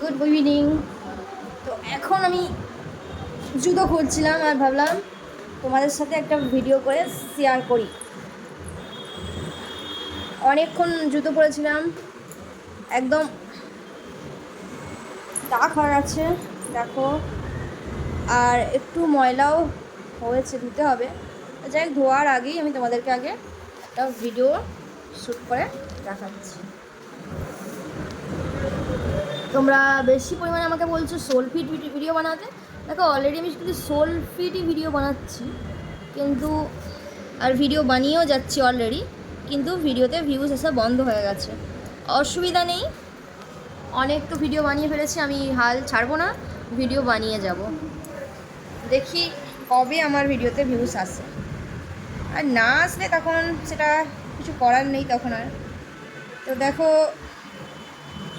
Good evening তো এখন আমি জুতো খুঁজছিলাম আর ভাবলাম তোমাদের সাথে একটা ভিডিও করে শেয়ার করি। অনেকক্ষণ জুতো পরেছিলাম, একদম দাগ হয়ে আছে, দেখো। আর একটু ময়লাও হয়েছে, ধুতে হবে। যাই ধোয়ার আগেই আমি তোমাদেরকে আগে একটা ভিডিও শ্যুট করে দেখাচ্ছি। তোমরা বেশি পরিমাণে আমাকে বলছো সোল ফিট ভিডিও বানাতে? দেখো অলরেডি আমি কিন্তু সোল ফিটই ভিডিও বানাচ্ছি, কিন্তু আর ভিডিও বানিয়েও যাচ্ছি অলরেডি কিন্তু ভিডিওতে ভিউজ আসা বন্ধ হয়ে গেছে। অসুবিধা নেই, অনেক তো ভিডিও বানিয়ে ফেলেছি, আমি হাল ছাড়বো না ভিডিও বানিয়ে যাব। দেখি কবে আমার ভিডিওতে ভিউজ আসে। আর না আসলে তখন সেটা কিছু করার নেই তখন আর। তো দেখো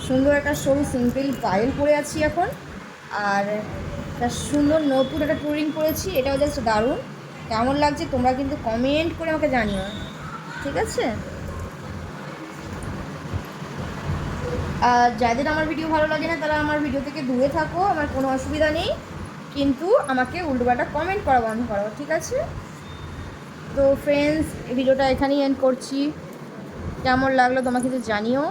সুন্দর একটা সরু সিম্পল পায়েল পরে আছি এখন। আর একটা সুন্দর নতুন একটা টুরিং করেছি, এটাও জাস্ট দারুণ। কেমন লাগছে তোমরা কিন্তু কমেন্ট করে আমাকে জানিও, ঠিক আছে? আর যাদের আমার ভিডিও ভালো লাগে না, তারা আমার ভিডিও থেকে দূরে থাকো, আমার কোনো অসুবিধা নেই। কিন্তু আমাকে উল্টোপাল্টা কমেন্ট করা বন্ধ করো, ঠিক আছে? তো ফ্রেন্ডস ভিডিওটা এখানেই এন্ড করছি। কেমন লাগল তোমাকে তো জানিও।